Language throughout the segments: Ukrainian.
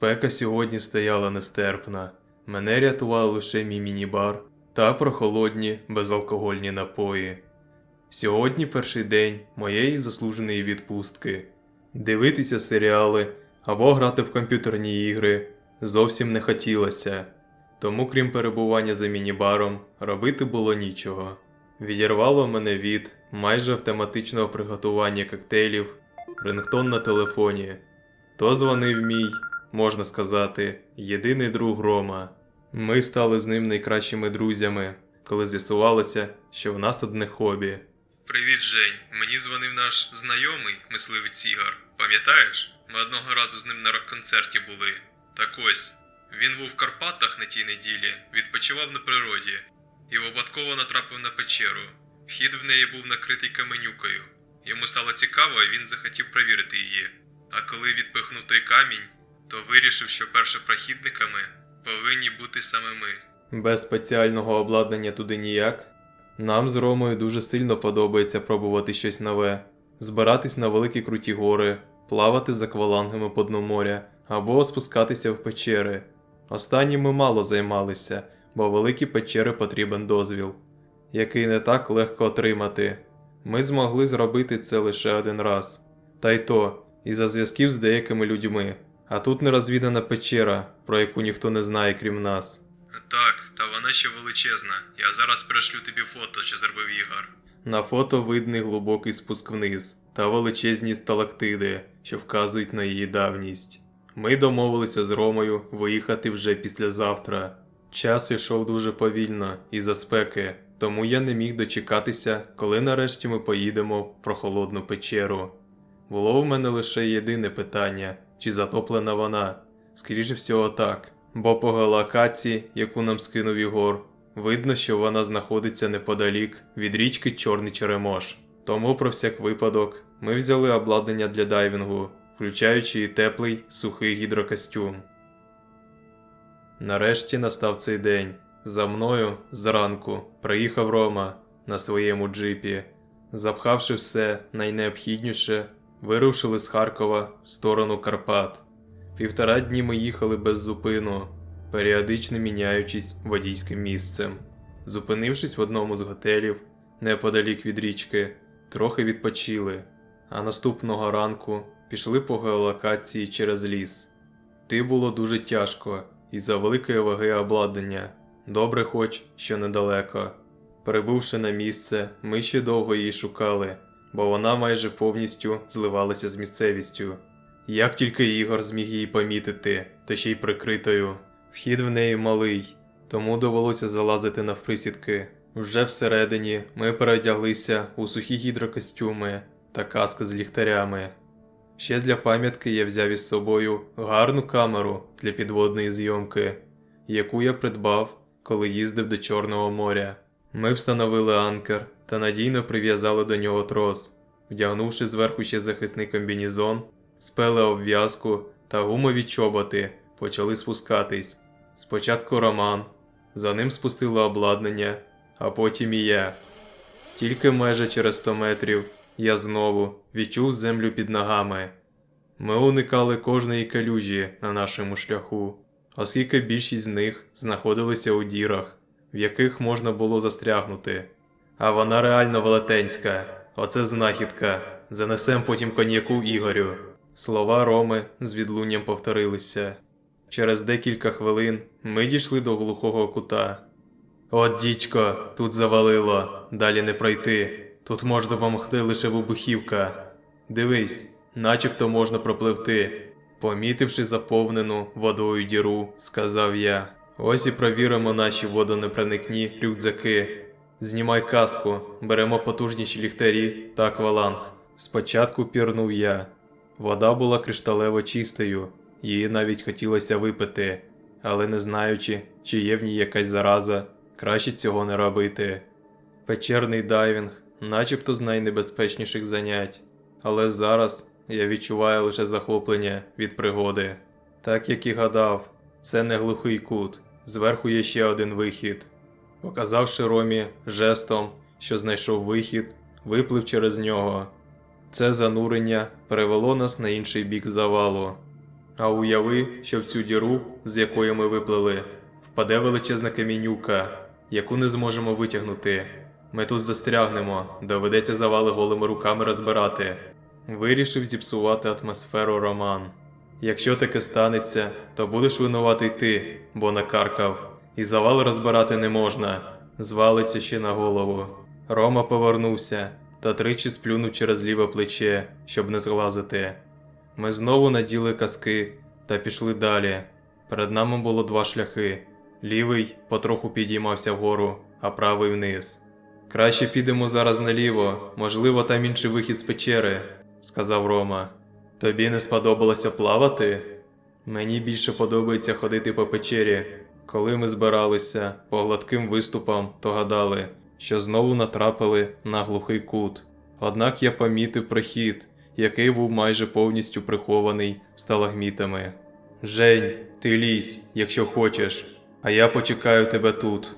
Спека сьогодні стояла нестерпна. Мене рятував лише мій міні-бар та прохолодні безалкогольні напої. Сьогодні перший день моєї заслуженої відпустки. Дивитися серіали або грати в комп'ютерні ігри зовсім не хотілося, тому, крім перебування за міні-баром, робити було нічого. Відірвало мене від майже автоматичного приготування коктейлів, рингтон на телефоні. То дзвонив мій, можна сказати, єдиний друг Рома. Ми стали з ним найкращими друзями, коли з'ясувалося, що в нас одне хобі. Привіт, Жень. Мені дзвонив наш знайомий, мисливець Ігор. Пам'ятаєш? Ми одного разу з ним на рок-концерті були. Так ось, він був в Карпатах на тій неділі, відпочивав на природі і випадково натрапив на печеру. Вхід в неї був накритий каменюкою. Йому стало цікаво, і він захотів перевірити її. А коли відпихнув той камінь, то вирішив, що першопрохідниками повинні бути саме ми. Без спеціального обладнання туди ніяк. Нам з Ромою дуже сильно подобається пробувати щось нове, збиратись на великі круті гори, плавати з аквалангами по дну моря або спускатися в печери. Останнім ми мало займалися, бо великі печери потрібен дозвіл, який не так легко отримати. Ми змогли зробити це лише один раз. Та й то, із-за зв'язків з деякими людьми. А тут нерозвідана печера, про яку ніхто не знає, крім нас. Так, та вона ще величезна. Я зараз пришлю тобі фото, що зробив Ігор. На фото видний глибокий спуск вниз та величезні сталактиди, що вказують на її давність. Ми домовилися з Ромою виїхати вже післязавтра. Час йшов дуже повільно із-за спеки, тому я не міг дочекатися, коли нарешті ми поїдемо в прохолодну печеру. Було в мене лише єдине питання, чи затоплена вона. Скоріше всього так, бо по геолокації, яку нам скинув Ігор, видно, що вона знаходиться неподалік від річки Чорний Черемош. Тому про всяк випадок ми взяли обладнання для дайвінгу, включаючи і теплий сухий гідрокостюм. Нарешті настав цей день. За мною зранку приїхав Рома на своєму джипі. Запхавши все найнеобхідніше, вирушили з Харкова в сторону Карпат. Півтора дні ми їхали без зупину, періодично міняючись водійським місцем. Зупинившись в одному з готелів неподалік від річки, трохи відпочили, а наступного ранку пішли по геолокації через ліс. Ти було дуже тяжко із-за великої ваги обладнання, добре хоч що недалеко. Прибувши на місце, ми ще довго її шукали, бо вона майже повністю зливалася з місцевістю. Як тільки Ігор зміг її помітити, та ще й прикритою. Вхід в неї малий, тому довелося залазити навприсідки. Вже всередині ми переодяглися у сухі гідрокостюми та каски з ліхтарями. Ще для пам'ятки я взяв із собою гарну камеру для підводної зйомки, яку я придбав, коли їздив до Чорного моря. Ми встановили анкер та надійно прив'язали до нього трос, вдягнувши зверху ще захисний комбінізон, спели обв'язку та гумові чоботи почали спускатись. Спочатку Роман, за ним спустили обладнання, а потім і я. Тільки майже через 100 метрів я знову відчув землю під ногами. Ми уникали кожної калюжі на нашому шляху, оскільки більшість з них знаходилися у дірах, в яких можна було застрягнути. А вона реально велетенська, оце знахідка. Занесем потім коньяку Ігорю. Слова Роми з відлунням повторилися. Через декілька хвилин ми дійшли до глухого кута. От дідько, тут завалило, далі не пройти. Тут може допомогти лише вибухівка. Дивись, начебто можна пропливти. Помітивши заповнену водою діру, сказав я. Ось і провіримо наші водонепроникні рюкзаки. Знімай каску, беремо потужніші ліхтарі та акваланг. Спочатку пірнув я. Вода була кришталево чистою, її навіть хотілося випити, але не знаючи, чи є в ній якась зараза, краще цього не робити. Печерний дайвінг, начебто з найнебезпечніших занять, але зараз я відчуваю лише захоплення від пригоди. Так як і гадав, це не глухий кут, зверху є ще один вихід. Показавши Ромі жестом, що знайшов вихід, виплив через нього. Це занурення перевело нас на інший бік завалу. А уяви, що в цю діру, з якої ми виплили, впаде величезна камінюка, яку не зможемо витягнути. Ми тут застрягнемо, доведеться завали голими руками розбирати. Вирішив зіпсувати атмосферу Роман. Якщо таке станеться, то будеш винуватий ти, бо накаркав, і завал розбирати не можна, звалиться ще на голову. Рома повернувся та тричі сплюнув через ліве плече, щоб не зглазити. Ми знову наділи каски та пішли далі. Перед нами було два шляхи. Лівий потроху підіймався вгору, а правий вниз. Краще підемо зараз наліво, можливо, там інший вихід з печери, сказав Рома. Тобі не сподобалося плавати? Мені більше подобається ходити по печері. Коли ми збиралися по гладким виступам, то гадали, що знову натрапили на глухий кут. Однак я помітив прохід, який був майже повністю прихований сталагмітами. Жень, ти лізь, якщо хочеш, а я почекаю тебе тут.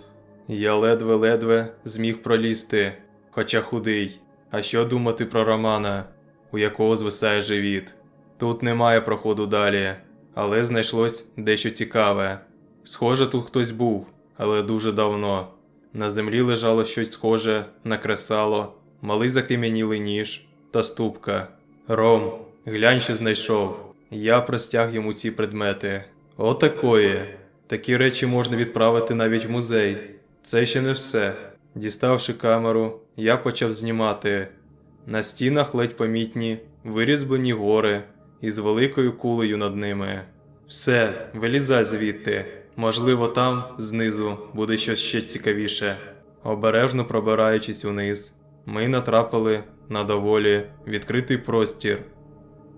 Я ледве-ледве зміг пролізти, хоча худий. А що думати про Романа, у якого звисає живіт? Тут немає проходу далі, але знайшлось дещо цікаве. Схоже, тут хтось був, але дуже давно. На землі лежало щось схоже на кресало, малий закам'янілий ніж та ступка. Ром, глянь, що знайшов. Я простяг йому ці предмети. Отакої. Такі речі можна відправити навіть в музей. Це ще не все. Діставши камеру, я почав знімати. На стінах ледь помітні, вирізблені гори із великою кулею над ними. Все, вилізай звідти. Можливо, там, знизу, буде щось ще цікавіше. Обережно пробираючись униз, ми натрапили на доволі відкритий простір,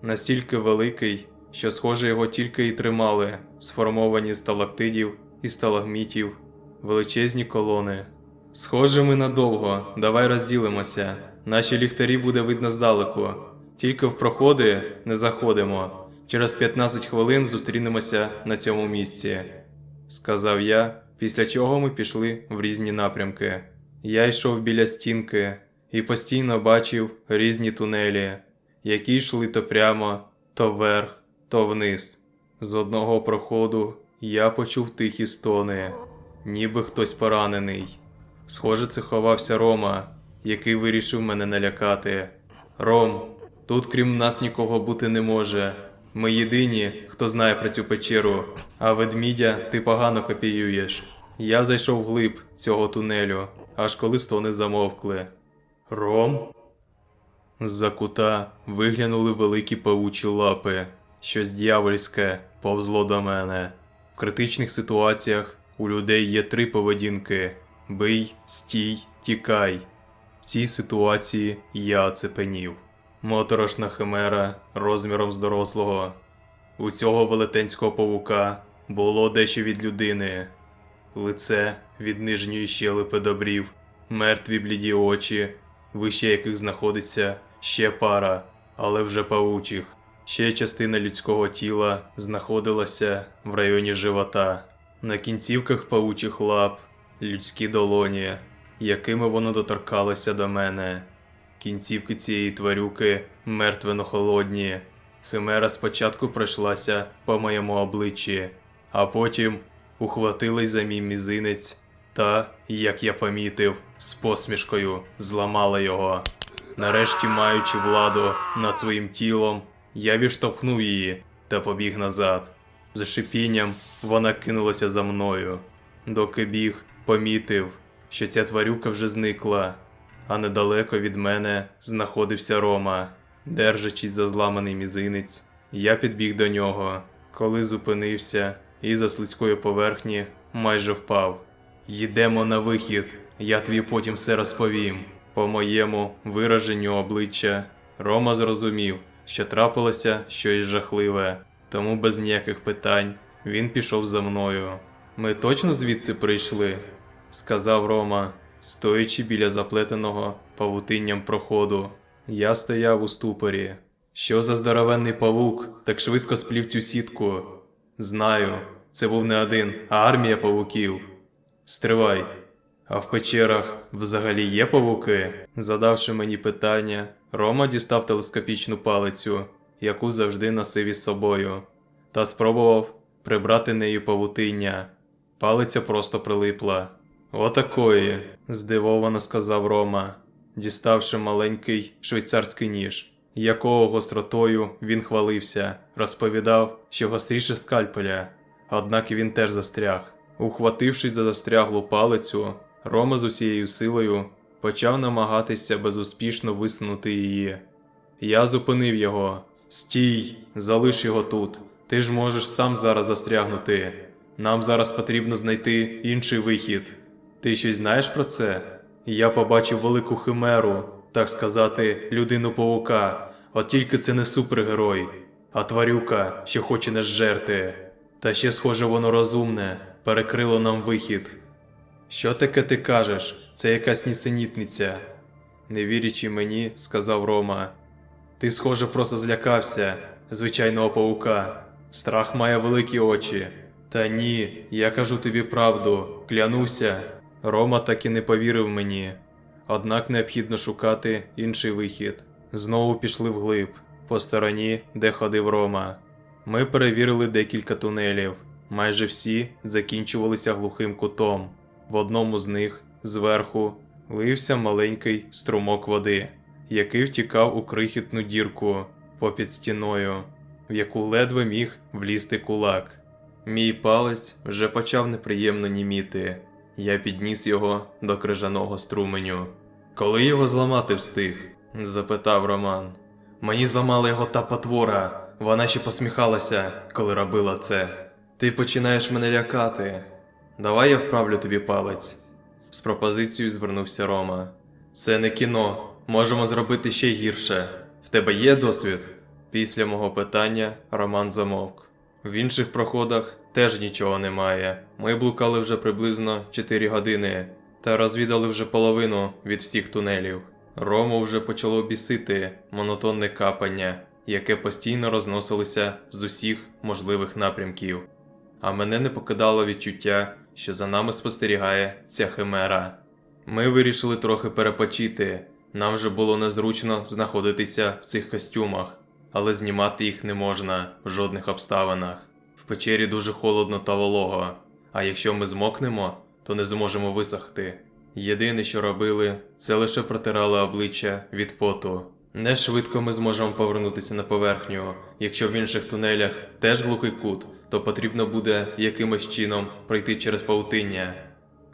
настільки великий, що, схоже, його тільки і тримали, сформовані з сталактидів і сталагмітів, величезні колони. Схоже, ми надовго, давай розділимося. Наші ліхтарі буде видно здалеку. Тільки в проходи не заходимо. Через 15 хвилин зустрінемося на цьому місці, сказав я, після чого ми пішли в різні напрямки. Я йшов біля стінки і постійно бачив різні тунелі, які йшли то прямо, то вверх, то вниз. З одного проходу я почув тихі стони, ніби хтось поранений. Схоже, це ховався Рома, який вирішив мене налякати. Ром, тут крім нас нікого бути не може. Ми єдині, хто знає про цю печеру, а ведмідя ти погано копіюєш. Я зайшов вглиб цього тунелю, аж коли стони замовкли. Ром? З-за кута виглянули великі павучі лапи. Щось дьявольське повзло до мене. В критичних ситуаціях у людей є три поведінки: бий, стій, тікай. В цій ситуації я оцепенів. Моторошна химера розміром з дорослого. У цього велетенського павука було дещо від людини. Лице від нижньої щелепи до брів, мертві бліді очі, вище яких знаходиться ще пара, але вже павучих. Ще частина людського тіла знаходилася в районі живота. На кінцівках павучих лап людські долоні, якими воно доторкалося до мене. Кінцівки цієї тварюки мертвено холодні. Химера спочатку пройшлася по моєму обличчі, а потім ухватилась за мій мізинець та, як я помітив, з посмішкою зламала його. Нарешті, маючи владу над своїм тілом, я відштовхнув її та побіг назад. З шипінням вона кинулася за мною. Доки біг, помітив, що ця тварюка вже зникла, а недалеко від мене знаходився Рома. Держачись за зламаний мізинець, я підбіг до нього, коли зупинився і за слизької поверхні майже впав. Йдемо на вихід, я тобі потім все розповім. По моєму вираженню обличчя Рома зрозумів, що трапилося щось жахливе, тому без ніяких питань він пішов за мною. Ми точно звідси прийшли, сказав Рома, стоячи біля заплетеного павутинням проходу. Я стояв у ступорі. Що за здоровенний павук так швидко сплів цю сітку? Знаю, це був не один, а армія павуків. Стривай. А в печерах взагалі є павуки? Задавши мені питання, Рома дістав телескопічну палицю, яку завжди носив із собою. та спробував прибрати нею павутиння. Палиця просто прилипла. Отакої, здивовано сказав Рома, діставши маленький швейцарський ніж, якого гостротою він хвалився, розповідав, що гостріше скальпеля, однак він теж застряг. Ухватившись за застряглу палицю, Рома з усією силою почав намагатися безуспішно висунути її. Я зупинив його. Стій, залиш його тут. Ти ж можеш сам зараз застрягнути. Нам зараз потрібно знайти інший вихід. Ти щось знаєш про це? Я побачив велику химеру, так сказати, людину павука. От тільки це не супергерой, а тварюка, що хоче нас жерти. Та ще, схоже, воно розумне, перекрило нам вихід. Що таке ти кажеш? Це якась нісенітниця. Не вірячи мені, сказав Рома. Ти, схоже, просто злякався звичайного паука. Страх має великі очі. Та ні, я кажу тобі правду, клянуся. Рома так і не повірив мені. Однак необхідно шукати інший вихід. Знову пішли вглиб, по стороні, де ходив Рома. Ми перевірили декілька тунелів. Майже всі закінчувалися глухим кутом. В одному з них, зверху, лився маленький струмок води, який втікав у крихітну дірку попід стіною, в яку ледве міг влізти кулак. Мій палець вже почав неприємно німіти. Я підніс його до крижаного струменю. Коли його зламати встиг? запитав Роман. Мені зламала його та потвора. Вона ще посміхалася, коли робила це. Ти починаєш мене лякати. Давай я вправлю тобі палець. З пропозицією звернувся Рома. Це не кіно. Можемо зробити ще гірше. В тебе є досвід? Після мого питання Роман замовк. В інших проходах теж нічого немає. Ми блукали вже приблизно 4 години та розвідали вже половину від всіх тунелів. Рому вже почало бісити монотонне капання, яке постійно розносилося з усіх можливих напрямків. А мене не покидало відчуття, що за нами спостерігає ця химера. Ми вирішили трохи перепочити. Нам вже було незручно знаходитися в цих костюмах, але знімати їх не можна в жодних обставинах. В печері дуже холодно та волого, а якщо ми змокнемо, то не зможемо висохти. Єдине, що робили, це лише протирали обличчя від поту. Не швидко ми зможемо повернутися на поверхню. Якщо в інших тунелях теж глухий кут, то потрібно буде якимось чином пройти через павутиння.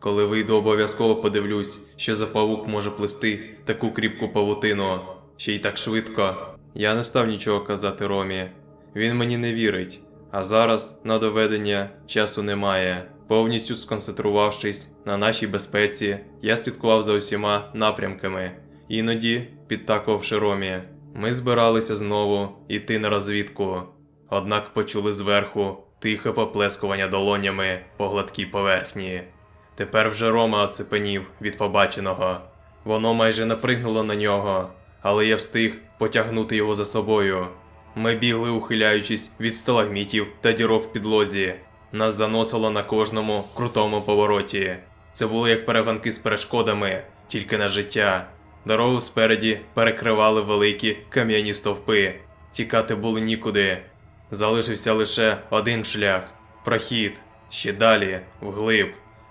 Коли вийду, обов'язково подивлюсь, що за павук може плести таку кріпку павутину, ще й так швидко. Я не став нічого казати Ромі. Він мені не вірить, а зараз на доведення часу немає. Повністю сконцентрувавшись на нашій безпеці, я слідкував за усіма напрямками, іноді підтакувавши Ромі. Ми збиралися знову йти на розвідку, однак почули зверху тихе поплескування долонями по гладкій поверхні. Тепер вже Рома оцепенів від побаченого. Воно майже напригнуло на нього, але я встиг потягнути його за собою. Ми бігли, ухиляючись від сталагмітів та дірок в підлозі. Нас заносило на кожному крутому повороті. Це були як перегонки з перешкодами, тільки на життя. Дорогу спереді перекривали великі кам'яні стовпи. Тікати було нікуди. Залишився лише один шлях прохід, ще далі, вглиб.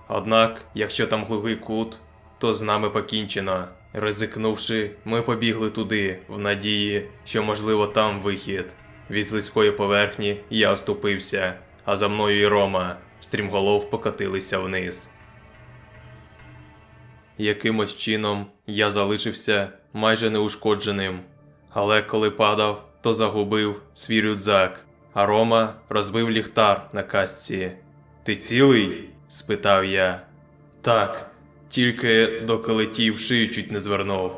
Однак, якщо там глухий кут, то з нами покінчено. Ризикнувши, ми побігли туди, в надії, що можливо там вихід. Від слизької поверхні я оступився, а за мною і Рома стрімголов покотилися вниз. Якимось чином я залишився майже неушкодженим, але коли падав, то загубив свій рюкзак, а Рома розбив ліхтар на касці. Ти цілий? спитав я. Так, тільки доки летів шию чуть не звернув.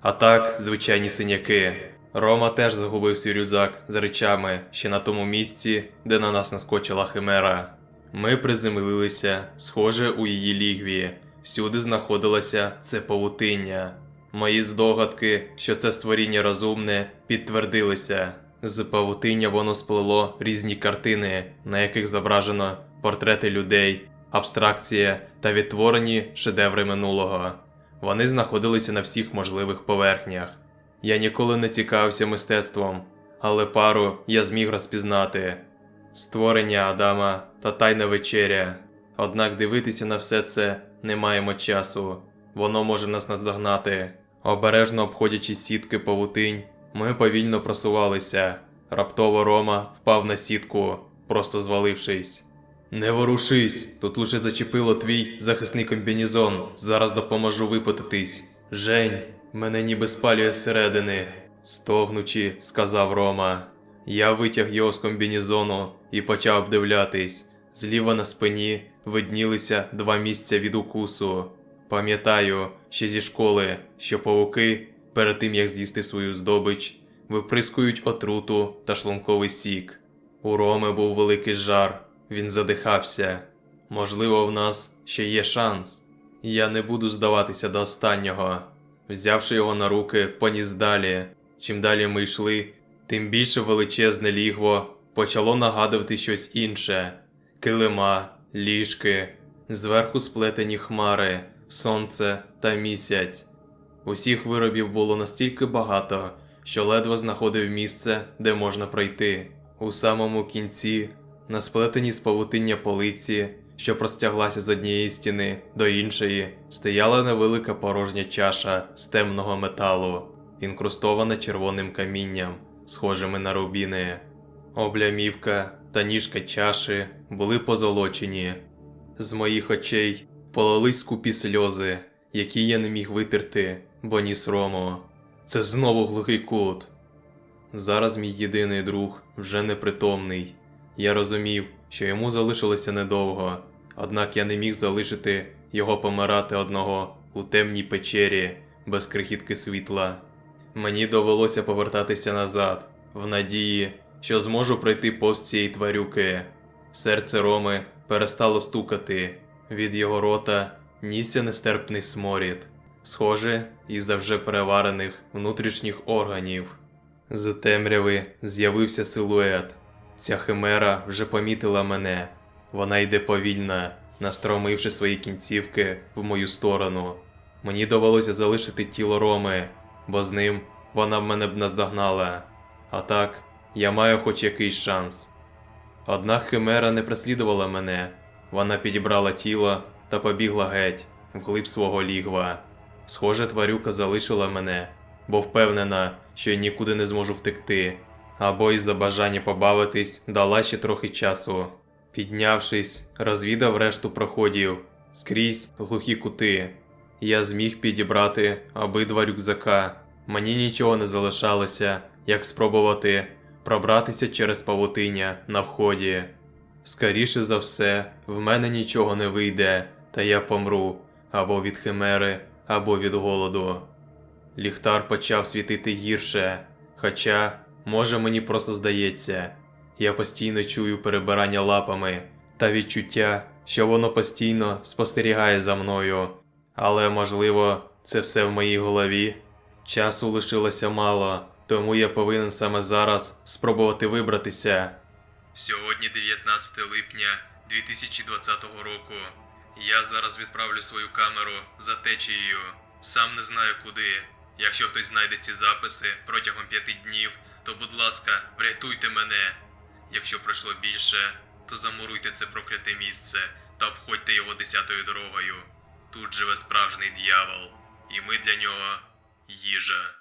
А так, звичайні синяки. Рома теж загубив свій рюкзак з речами ще на тому місці, де на нас наскочила химера. Ми приземлилися, схоже, у її лігві. Всюди знаходилося це павутиння. Мої здогадки, що це створіння розумне, підтвердилися. З павутиння воно сплело різні картини, на яких зображено портрети людей, абстракція та відтворені шедеври минулого. Вони знаходилися на всіх можливих поверхнях. Я ніколи не цікавився мистецтвом, але пару я зміг розпізнати. створення Адама та тайна вечеря. Однак дивитися на все це не маємо часу. Воно може нас наздогнати. Обережно обходячи сітки павутинь, ми повільно просувалися. Раптово Рома впав на сітку, просто звалившись. Не ворушись, тут лише зачепило твій захисний комбінезон. Зараз допоможу випутатись. Жень, мене ніби спалює зсередини. Стогнучи, сказав Рома. Я витяг його з комбінезону і почав обдивлятись. Зліва на спині виднілися два місця від укусу. Пам'ятаю, ще зі школи, що павуки, перед тим як з'їсти свою здобич, виприскують отруту та шлунковий сік. У Роми був великий жар, він задихався. Можливо, в нас ще є шанс. Я не буду здаватися до останнього. Взявши його на руки, поніс далі. Чим далі ми йшли, тим більше величезне лігво почало нагадувати щось інше: килима, ліжки, зверху сплетені хмари, сонце та місяць. Усіх виробів було настільки багато, що ледве знаходив місце, де можна пройти. У самому кінці, на сплетеній з павутиння полиці, що простяглася з однієї стіни до іншої, стояла невелика порожня чаша з темного металу, інкрустована червоним камінням, схожими на рубіни. Облямівка та ніжка чаші були позолочені. З моїх очей полились скупі сльози, які я не міг витерти, бо ніс рому. Це знову глухий кут. Зараз мій єдиний друг вже непритомний. Я розумів, що йому залишилося недовго, однак я не міг залишити його помирати одного у темній печері без крихітки світла. Мені довелося повертатися назад, в надії, що зможу пройти повз цієї тварюки. Серце Роми перестало стукати, від його рота нісся нестерпний сморід, схоже, із-за вже переварених внутрішніх органів. З темряви з'явився силует. Ця химера вже помітила мене. Вона йде повільно, настромивши свої кінцівки в мою сторону. Мені довелося залишити тіло Роми, бо з ним вона в мене б наздогнала. А так, я маю хоч якийсь шанс. Однак химера не преслідувала мене. Вона підібрала тіло та побігла геть, вглиб свого лігва. Схоже, тварюка залишила мене, бо впевнена, що я нікуди не зможу втекти, або із-за бажання побавитись дала ще трохи часу. Піднявшись, розвідав решту проходів скрізь глухі кути. Я зміг підібрати обидва рюкзака. Мені нічого не залишалося, як спробувати пробратися через павутиння на вході. Скоріше за все, в мене нічого не вийде, та я помру або від химери, або від голоду. Ліхтар почав світити гірше, хоча, може, мені просто здається, я постійно чую перебирання лапами та відчуття, що воно постійно спостерігає за мною. Але, можливо, це все в моїй голові. Часу лишилося мало, тому я повинен саме зараз спробувати вибратися. Сьогодні 19 липня 2020 року. Я зараз відправлю свою камеру за течією. Сам не знаю куди. Якщо хтось знайде ці записи протягом п'яти днів, то будь ласка, врятуйте мене. Якщо пройшло більше, то замуруйте це прокляте місце та обходьте його десятою дорогою. Тут живе справжній дьявол, і ми для нього їжа.